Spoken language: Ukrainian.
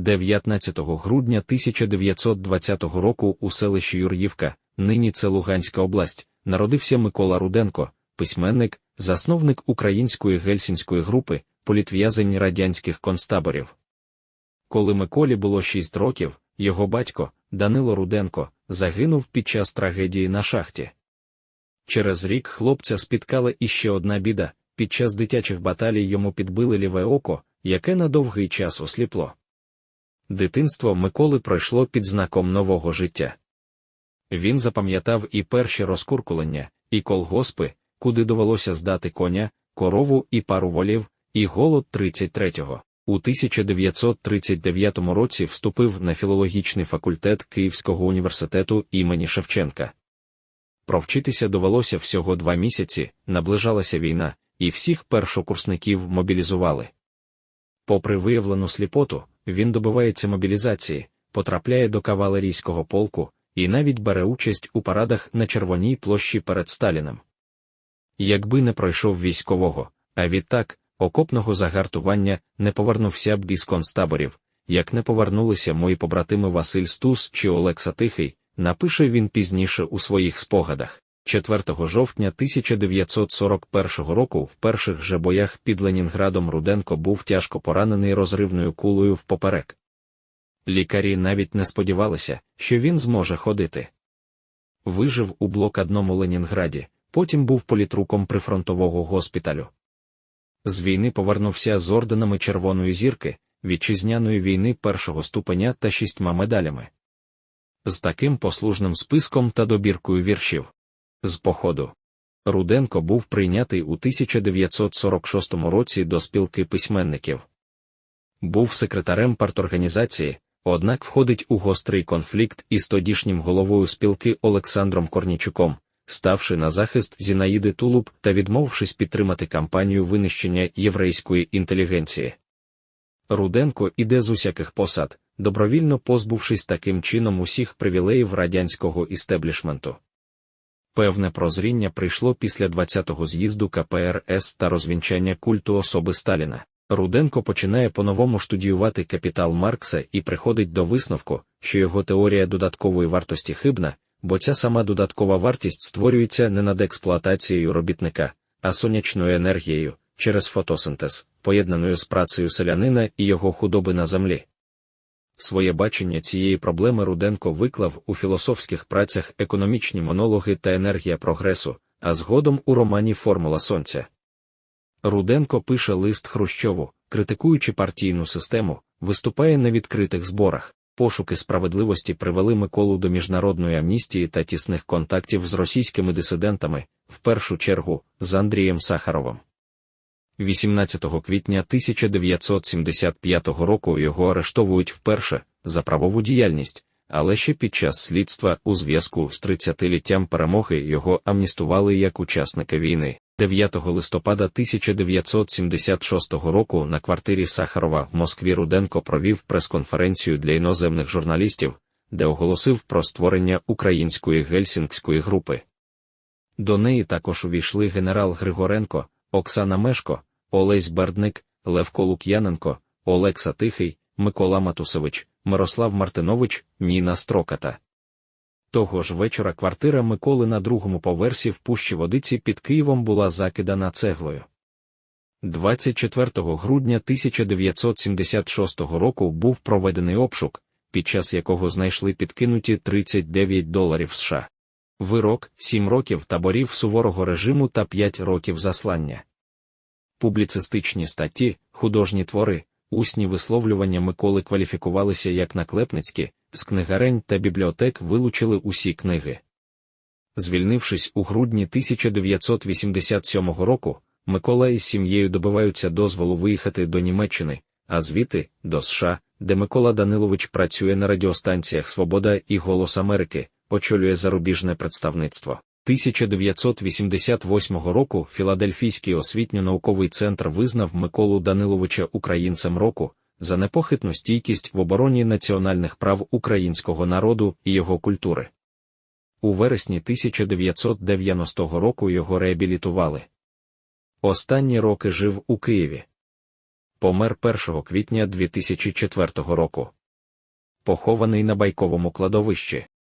19 грудня 1920 року у селищі Юр'ївка, нині це Луганська область, народився Микола Руденко, письменник, засновник української гельсінської групи, політв'язень радянських концтаборів. Коли Миколі було 6 років, його батько, Данило Руденко, загинув під час трагедії на шахті. Через рік хлопця спіткала іще одна біда під час дитячих баталій йому підбили ліве око, яке на довгий час осліпло. Дитинство Миколи пройшло під знаком нового життя. Він запам'ятав і перші розкуркулення, і колгоспи, куди довелося здати коня, корову і пару волів, і голод 33-го. У 1939 році вступив на філологічний факультет Київського університету імені Шевченка. Провчитися довелося всього два місяці, наближалася війна, і всіх першокурсників мобілізували. Попри виявлену сліпоту, він добивається мобілізації, потрапляє до кавалерійського полку і навіть бере участь у парадах на Червоній площі перед Сталіним. Якби не пройшов військового, а відтак, окопного загартування, не повернувся б із концтаборів, як не повернулися мої побратими Василь Стус чи Олекса Тихий, напише він пізніше у своїх спогадах. 4 жовтня 1941 року в перших же боях під Ленінградом Руденко був тяжко поранений розривною кулею в поперек. Лікарі навіть не сподівалися, що він зможе ходити. Вижив у блокадному Ленінграді, потім був політруком прифронтового госпіталю. З війни повернувся з орденами Червоної зірки, вітчизняної війни першого ступеня та шістьма медалями. З таким послужним списком та добіркою віршів. З походу. Руденко був прийнятий у 1946 році до спілки письменників. Був секретарем парторганізації, однак входить у гострий конфлікт із тодішнім головою спілки Олександром Корнічуком, ставши на захист Зінаїди Тулуб та відмовившись підтримати кампанію винищення єврейської інтелігенції. Руденко іде з усяких посад, добровільно позбувшись таким чином усіх привілеїв радянського істеблішменту. Певне прозріння прийшло після 20-го з'їзду КПРС та розвінчання культу особи Сталіна. Руденко починає по-новому студіювати капітал Маркса і приходить до висновку, що його теорія додаткової вартості хибна, бо ця сама додаткова вартість створюється не над експлуатацією робітника, а сонячною енергією через фотосинтез, поєднаною з працею селянина і його худоби на землі. Своє бачення цієї проблеми Руденко виклав у філософських працях економічні монологи та енергія прогресу, а згодом у романі Формула Сонця. Руденко пише лист Хрущову, критикуючи партійну систему, виступає на відкритих зборах. Пошуки справедливості привели Миколу до міжнародної амністії та тісних контактів з російськими дисидентами, в першу чергу з Андрієм Сахаровим. 18 квітня 1975 року його арештовують вперше за правову діяльність, але ще під час слідства у зв'язку з 30-літтям перемоги його амністували як учасника війни. 9 листопада 1976 року на квартирі Сахарова в Москві Руденко провів прес-конференцію для іноземних журналістів, де оголосив про створення української гельсінгської групи. До неї також увійшли генерал Григоренко, Оксана Мешко, Олесь Бердник, Левко Лук'яненко, Олекса Тихий, Микола Матусевич, Мирослав Мартинович, Ніна Строката. Того ж вечора квартира Миколи на другому поверсі в пущі водиці під Києвом була закидана цеглою. 24 грудня 1976 року був проведений обшук, під час якого знайшли підкинуті 39 доларів США. Вирок 7 років таборів суворого режиму та 5 років заслання. Публіцистичні статті, художні твори, усні висловлювання Миколи кваліфікувалися як наклепницькі, з книгарень та бібліотек вилучили усі книги. Звільнившись у грудні 1987 року, Микола із сім'єю добиваються дозволу виїхати до Німеччини, а звідти до США, де Микола Данилович працює на радіостанціях Свобода і Голос Америки, очолює зарубіжне представництво. 1988 року Філадельфійський освітньо-науковий центр визнав Миколу Даниловича українцем року за непохитну стійкість в обороні національних прав українського народу і його культури. У вересні 1990 року його реабілітували. Останні роки жив у Києві. помер 1 квітня 2004 року. Похований на байковому кладовищі.